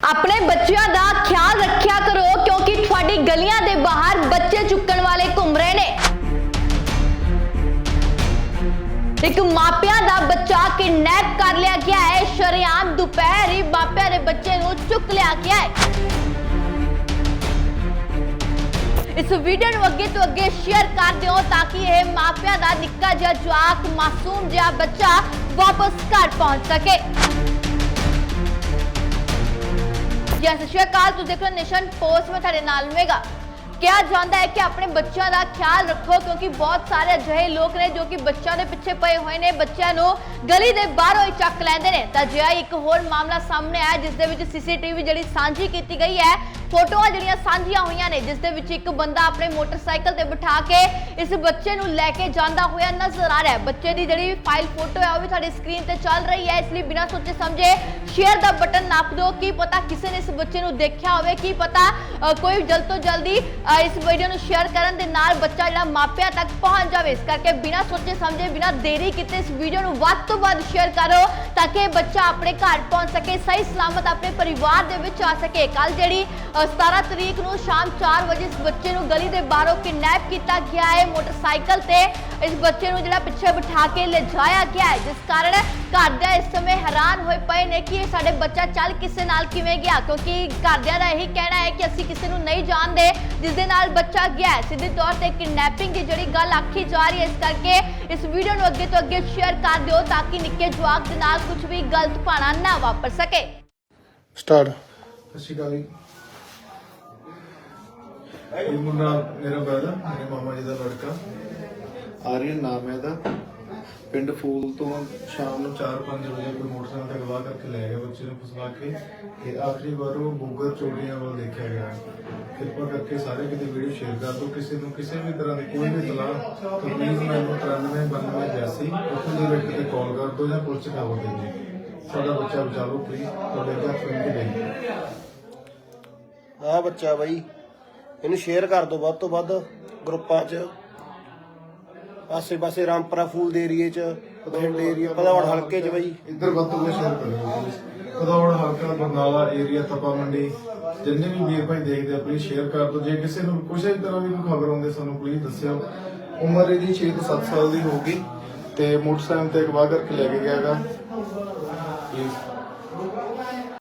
ਆਪਣੇ ਬੱਚਿਆਂ ਦਾ ਖਿਆਲ ਰੱਖਿਆ ਕਰੋ, ਕਿਉਂਕਿ ਤੁਹਾਡੀ ਗਲੀਆਂ ਦੇ ਬਾਹਰ ਬੱਚੇ ਚੁੱਕਣ ਵਾਲੇ ਘੁੰਮ ਰਹੇ ਨੇ। ਇੱਕ ਮਾਪਿਆਂ ਦਾ ਬੱਚਾ ਕਿਡਨੈਪ ਕਰ ਲਿਆ ਗਿਆ ਹੈ। ਸ਼ਰੇਆਮ ਦੁਪਹਿਰ ਹੀ ਮਾਪਿਆਂ ਦੇ ਬੱਚੇ ਨੂੰ ਚੁੱਕ ਲਿਆ ਗਿਆ ਹੈ। ਇਸ ਵੀਡੀਓ ਨੂੰ ਅੱਗੇ ਤੋਂ ਅੱਗੇ ਸ਼ੇਅਰ ਕਰ ਦਿਓ ਤਾਂ ਕਿ ਇਹ ਮਾਪਿਆਂ ਦਾ ਨਿੱਕਾ ਜਿਹਾ ਜਵਾਕ ਮਾਸੂਮ ਜਿਹਾ ਬੱਚਾ ਵਾਪਸ ਘਰ ਪਹੁੰਚ ਸਕੇ। ਜੈ, ਸਤਿ ਸ਼੍ਰੀ ਅਕਾਲ। ਤੁਸੀਂ ਦੇਖ ਰਹੇ ਹੋ ਪੋਸਟ ਮੈਂ ਤੁਹਾਡੇ ਨਾਲ ਹੋਵੇਗਾ ਕਿਹਾ ਜਾਂਦਾ ਹੈ ਕਿ ਆਪਣੇ ਬੱਚਿਆਂ ਦਾ ਖਿਆਲ ਰੱਖੋ, ਕਿਉਂਕਿ ਬਹੁਤ ਸਾਰੇ ਅਜਿਹੇ ਲੋਕ ਨੇ ਜੋ ਕਿ ਬੱਚਿਆਂ ਦੇ ਪਿੱਛੇ ਪਏ ਹੋਏ ਨੇ, ਬੱਚਿਆਂ ਨੂੰ ਗਲੀ ਦੇ ਬਾਹਰੋਂ ਹੀ ਚੱਕ ਲੈਂਦੇ ਨੇ। ਤਾਂ ਜਿਹਾ ਇੱਕ ਹੋਰ ਮਾਮਲਾ ਸਾਹਮਣੇ ਆਇਆ, ਜਿਸ ਦੇ ਵਿੱਚ ਸੀਸੀਟੀਵੀ ਜਿਹੜੀ ਸਾਂਝੀ ਕੀਤੀ ਗਈ ਹੈ ਫੋਟੋਆਂ ਜਿਹੜੀਆਂ ਸਾਂਝੀਆਂ ਹੋਈਆਂ ਨੇ, ਜਿਸ ਦੇ ਵਿੱਚ ਇੱਕ ਬੰਦਾ ਆਪਣੇ ਮੋਟਰਸਾਈਕਲ ਤੇ ਬਿਠਾ ਕੇ ਇਸ ਬੱਚੇ ਨੂੰ ਲੈ ਕੇ ਜਾਂਦਾ ਹੋਇਆ ਨਜ਼ਰ ਆ ਰਿਹਾ ਹੈ। ਬੱਚੇ ਦੀ ਜਿਹੜੀ ਫਾਈਲ ਫੋਟੋ ਹੈ, ਉਹ ਵੀ ਤੁਹਾਡੀ ਸਕਰੀਨ ਤੇ ਚੱਲ ਰਹੀ ਹੈ। ਇਸ ਲਈ ਬਿਨਾਂ ਸੋਚੇ ਸਮਝੇ ਸ਼ੇਅਰ ਦਾ ਬਟਨ ਨਾਪ ਦਿਓ ਕੀ ਪਤਾ ਕਿਸੇ ਨੇ ਇਸ ਬੱਚੇ ਨੂੰ ਦੇਖਿਆ ਹੋਵੇ, ਕੀ ਪਤਾ ਕੋਈ ਜਲਦ ਤੋਂ ਜਲਦੀ ਇਸ ਵੀਡੀਓ ਨੂੰ ਸ਼ੇਅਰ ਕਰਨ ਦੇ ਨਾਲ ਬੱਚਾ ਜਿਹੜਾ ਮਾਪਿਆਂ ਤੱਕ ਪਹੁੰਚ ਜਾਵੇ। ਇਸ ਕਰਕੇ ਬਿਨਾਂ ਸੋਚੇ ਸਮਝੇ, ਬਿਨਾਂ ਦੇਰੀ ਕੀਤੇ ਇਸ ਵੀਡੀਓ ਨੂੰ ਵੱਧ ਤੋਂ ਵੱਧ ਸ਼ੇਅਰ ਕਰੋ, ਤਾਂ ਕਿ ਬੱਚਾ ਆਪਣੇ ਘਰ ਪਹੁੰਚ ਸਕੇ, ਸਹੀ ਸਲਾਮਤ ਆਪਣੇ ਪਰਿਵਾਰ ਦੇ ਵਿੱਚ ਆ ਸਕੇ। ਕੱਲ ਜਿਹੜੀ 17 ਤਰੀਕ ਨੂੰ ਸ਼ਾਮ 4 ਵਜੇ ਇਸ ਬੱਚੇ ਨੂੰ ਗਲੀ ਦੇ ਬਾਹਰੋਂ ਕਿਡਨੈਪ ਕੀਤਾ ਗਿਆ ਹੈ। ਮੋਟਰਸਾਈਕਲ ਤੇ ਇਸ ਬੱਚੇ ਨੂੰ ਜਿਹੜਾ ਪਿੱਛੇ ਬਿਠਾ ਕੇ ਲਿਜਾਇਆ ਗਿਆ ਹੈ ਜਿਸ ਕਾਰਨ ਘਰਦਿਆਂ ਇਸ ਸਮੇਂ ਹੈਰਾਨ ਹੋਏ ਪਏ ਨੇ ਕਿ ਇਹ ਸਾਡੇ ਬੱਚਾ ਚੱਲ ਕਿਸੇ ਨਾਲ ਕਿਵੇਂ ਗਿਆ? ਕਿਉਂਕਿ ਘਰਦਿਆਂ ਦਾ ਇਹੀ ਕਹਿਣਾ ਹੈ ਕਿ ਅਸੀਂ ਕਿਸੇ ਨੂੰ ਨਹੀਂ ਜਾਣਦੇ ਜਿਸ ਦੇ ਨਾਲ ਬੱਚਾ ਗਿਆ ਹੈ। ਸਿੱਧੇ ਤੌਰ ਤੇ ਕਿਡਨੈਪਿੰਗ ਦੀ ਜਿਹੜੀ ਗੱਲ ਆਖੀ ਜਾ ਰਹੀ ਹੈ ਇਸ ਕਰਕੇ ਇਸ ਵੀਡੀਓ ਨੂੰ ਅੱਗੇ ਤੋਂ ਅੱਗੇ ਸ਼ੇਅਰ ਕਰ ਦਿਓ ਤਾਂ ਕਿ ਨਿੱਕੇ ਜਵਾਕ ਦੇ ਨਾਲ ਕੁਝ ਵੀ ਗਲਤ ਪਾਣਾ ਨਾ ਵਾਪਰ ਸਕੇ। ਸਟਾਰਟ। ਸਤਿ ਸ਼੍ਰੀ ਅਕਾਲ ਇਹ ਮੁੰਡਾ ਮੇਰਾ ਬ੍ਰਦਰ ਮੇਰੇ ਮਾਮਾ ਜੀ ਦਾ ਲੜਕਾ। ਆਰੀਅਨ ਨਾਮ ਹੈ ਇਹਦਾ। ਪਿੰਡ ਫੂਲ ਤੋਂ ਸ਼ਾਮ ਨੂੰ 4-5 ਵਜੇ ਕੋਈ ਮੋਟਰਸਾਈਕਲ ਤੇ ਅਗਵਾ ਕਰਕੇ ਲੈ ਗਿਆ ਬੱਚੇ ਨੂੰ ਫਸਵਾ ਕੇ ਤੇ ਆਖਰੀ ਵਾਰ ਉਹ ਬੁੱਗਰ ਚੋੜੀਆਂ ਵੱਲ ਦੇਖਿਆ ਗਿਆ। ਕਿਰਪਾ ਕਰਕੇ ਸਾਰੇ ਕਿਤੇ ਵੀਡੀਓ ਸ਼ੇਅਰ ਕਰ ਦਿਓ। ਕਿਸੇ ਨੂੰ ਕਿਸੇ ਵੀ ਤਰ੍ਹਾਂ ਦੀ ਕੋਈ ਵੀ ਇਤਲਾਹ ਤਾਂ ਪਲੀਜ਼ ਮੈਨੂੰ 939282 ਉੱਥੋਂ ਦੇ ਵਿੱਚ ਤੇ ਕਾਲ ਕਰ ਦਿਓ ਜਾਂ ਪੁਲਿਸ 'ਚ ਖਬਰ ਦੇ ਦਿਓ। ਸਾਡਾ ਬੱਚਾ ਬਚਾ ਲਓ ਪਲੀਜ਼ ਤੁਹਾਡੇ ਅੱਗੇ ਫੋਨ ਤੇ ਦੇ ਆ ਬੱਚਾ ਬਾਈ। ਇਹਨੂੰ ਸ਼ੇਅਰ ਕਰ ਦਿਓ ਵੱਧ ਤੋਂ ਵੱਧ ਗਰੁੱਪਾਂ 'ਚ। ਆਸੇ ਪਾਸੇ ਰਾਮਪਰਾ ਫੂਲ ਦੇ ਏਰੀਏ 'ਚ ਬਠਿੰਡ ਏਰੀਆ ਪਧੌੜ ਹਲਕੇ 'ਚ ਬਾਈ। ਇੱਧਰ ਵੱਧ ਤੋਂ ਵੱਧ ਸ਼ੇਅਰ ਕਰੋ ਪਦੌੜ ਹਲਕਾ ਬਰਨਾਲਾ ਏਰੀਆ ਤਪਾ ਮੰਡੀ। ਜਿੰਨੇ ਵੀ ਵੀਰ ਭਾਈ ਦੇਖਦੇ ਆ ਪਲੀਜ਼ ਸ਼ੇਅਰ ਕਰ ਦਿਓ। ਜੇ ਕਿਸੇ ਨੂੰ ਕਿਸੇ ਤਰ੍ਹਾਂ ਦੀ ਕੋਈ ਖਬਰ ਆਉਂਦੇ ਸਾਨੂੰ ਪਲੀਜ਼ ਦੱਸਿਓ। ਉਮਰ ਇਹਦੀ 6 ਤੋਂ 7 ਸਾਲ ਦੀ ਹੋਊਗੀ ਤੇ ਮੋਟਰਸਾਈਕਲ ਤੇ ਅਗਵਾ ਕਰਕੇ ਲੈ ਕੇ ਗਿਆਗਾ